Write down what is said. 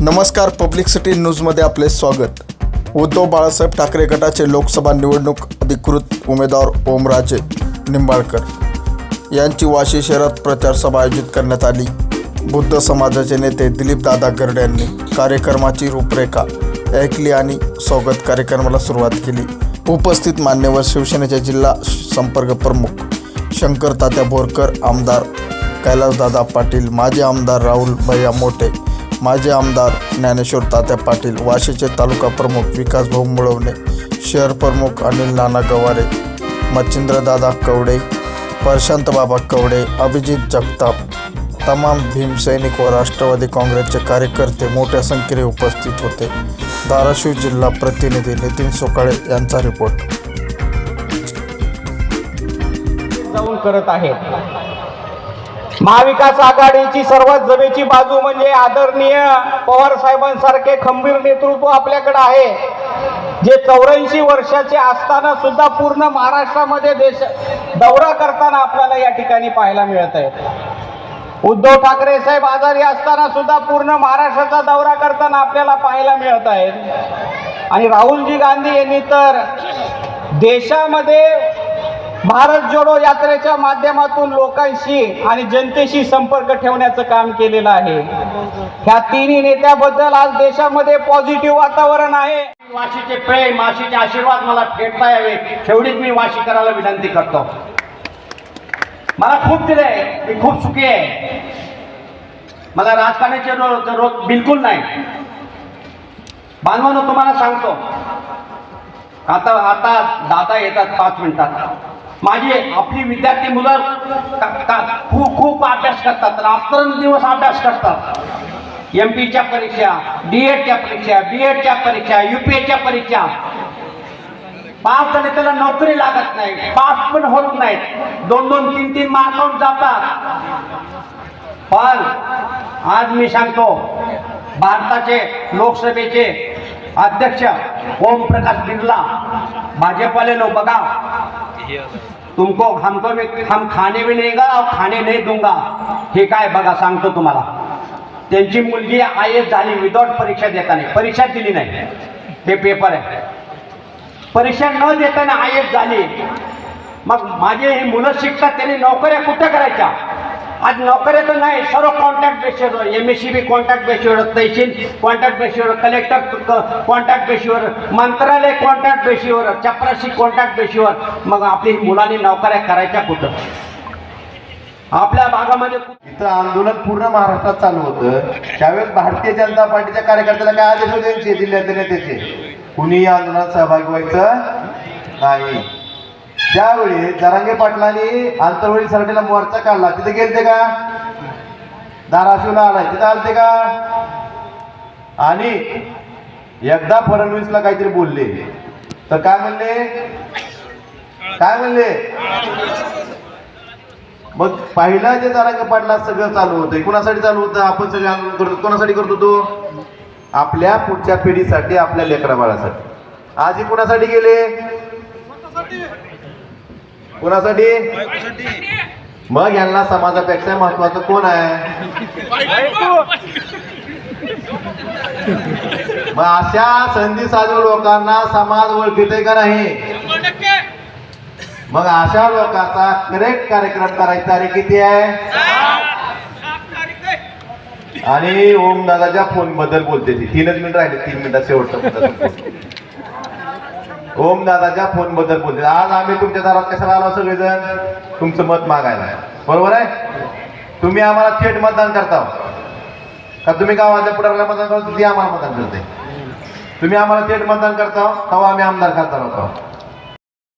नमस्कार public city न्यूजमध्ये आपले स्वागत. उद्धव बाळासाहेब ठाकरे गटाचे लोकसभा निवडणूक अधिकृत उमेदवार ओमराजे निंबाळकर यांची वाशी शहरात प्रचार सभा आयोजित करण्यात आली. बुद्ध समाजाचे नेते दिलीपदादा गर्ड यांनी कार्यक्रमाची रूपरेखा ऐकली आणि स्वागत कार्यक्रमाला सुरुवात केली. उपस्थित मान्यवर शिवसेनेचे जिल्हा संपर्क प्रमुख शंकर तात्या बोरकर आमदार कैलासदादा पाटील माजी आमदार राहुल भैया मोठे माजी आमदार ज्ञानेश्वर तात्या पाटील वाशीचे तालुका प्रमुख विकास भाऊ मुळवणे शहर प्रमुख अनिल नाना गवारे मच्छिंद्रदादा कवडे प्रशांत बाबा कवडे अभिजित जगताप तमाम भीमसैनिक व राष्ट्रवादी काँग्रेसचे कार्यकर्ते मोठ्या संख्येने उपस्थित होते. धाराशिव जिल्हा प्रतिनिधी नितीन सोकाळे यांचा रिपोर्ट. जाऊन करत आहेत. महाविकास आघाडीची सर्वात जमेची बाजू म्हणजे आदरणीय पवार साहेबांसारखे खंबीर नेतृत्व आपल्याकडे आहे. जे चौऱ्याऐंशी वर्षाचे असताना सुद्धा पूर्ण महाराष्ट्रामध्ये देश दौरा करताना आपल्याला या ठिकाणी पाहायला मिळत आहे उद्धव ठाकरे साहेब आजारी असताना सुद्धा पूर्ण महाराष्ट्राचा दौरा करताना आपल्याला पाहायला मिळत आहेत आणि राहुलजी गांधी यांनी तर देशामध्ये भारत जोडो यात्रेच्या माध्यमातून लोकांशी आणि जनतेशी संपर्क ठेवण्याचं काम केलेलं आहे. ह्या तिन्ही नेत्याबद्दल आज देशामध्ये पॉझिटिव्ह वातावरण आहे. वाशीचे प्रेम वाशीचे आशीर्वाद मला फेटता यावे. एवढीच मी वाशीकराला विनंती करतो. मला खूप दिले मी खूप सुखी आहे. मला राजकारणाचे रोज रोज बिलकुल नाही. बांधवानं तुम्हाला सांगतो. आता आता दादा येतात पाच मिनिटात. माझी आपली विद्यार्थी मुलं खूप खूप अभ्यास करतात. रात्रंदिवस अभ्यास करतात. एम पीच्या परीक्षा डी एडच्या परीक्षा बी एडच्या परीक्षा यू पी एच्या परीक्षा. पास झाले त्याला नोकरी लागत नाही. पास पण होत नाहीत. दोन दोन तीन तीन मार्कावर जातात. पण आज मी सांगतो भारताचे लोकसभेचे अध्यक्ष ओम प्रकाश बिर्ला भाजपवाले लोक बघा. तुमको हमको भी हम खाने भी नहीं गा खाने नहीं दूंगा. हे काय बघा सांगतो तुम्हाला. त्यांची मुलगी आय एस झाली विदाउट परीक्षा देताना. परीक्षा दिली नाही. हे पेपर आहे. परीक्षा न देताना आय एस झाली. मग माझे हे मुलं शिकतात त्यांनी नोकऱ्या कुठं करायच्या? आज नोकऱ्या तर नाही सर्व कॉन्ट्रॅक्ट बेसवर M S C B contract बेसवर तहसील कॉन्ट्रॅक्ट बेसवर कलेक्टर कॉन्ट्रॅक्ट बेसवर मंत्रालय कॉन्ट्रॅक्ट बेसवर चपराशी कॉन्ट्रॅक्ट बेसवर मग आपली मुलांनी नोकऱ्या करायच्या कुठं आपल्या भागामध्ये इथं आंदोलन पूर्ण महाराष्ट्रात चालू होतं. त्यावेळेस भारतीय जनता पार्टीच्या कार्यकर्त्याला काय आदेश होते त्यांचे जिल्ह्यातले नेत्याचे कुणी आंदोलनात सहभागी व्हायचं नाही. त्यावेळी जरांगे पाटलांनी आंतरवळी सरडेला मोर्चा काढला तिथे गेलते का? धाराशिवला आलाय तिथे आलते का? आणि एकदा फडणवीसला काहीतरी बोलले. तर काय म्हणले? काय म्हणले? मग पहिला जे जरांगे पाटला सगळं चालू होतं कुणासाठी चालू होतं? आपण सगळे आंदोलन करतो कोणासाठी करतो तो? आपल्या पुढच्या पिढीसाठी आपल्या लेकरा बाळासाठी आज कुणासाठी गेले? कुणासाठी? मग यांना समाजापेक्षा महत्वाचं कोण आहे? मग अशा संधी साधू लोकांना समाज ओळखीते का नाही? मग अशा लोकांचा करेक्ट कार्यक्रम करायची तारीख किती आहे? आणि ओम दादाच्या फोनबद्दल बोलते ती. तीनच मिनिट राहिले. तीन मिनिटात शेवटचा. ओम दादाच्या फोनबद्दल बोलते आज आम्ही तुमच्या दारात कशाला आलो सगळेजण? तुमचं मत मागायला बरोबर आहे? तुम्ही आम्हाला थेट मतदान करता. का तुम्ही गावाच्या पुढाऱ्याला मतदान करतो? ती आम्हाला मतदान करते. तुम्ही आम्हाला थेट मतदान करता. तेव्हा आम्ही आमदार खासदार होतो.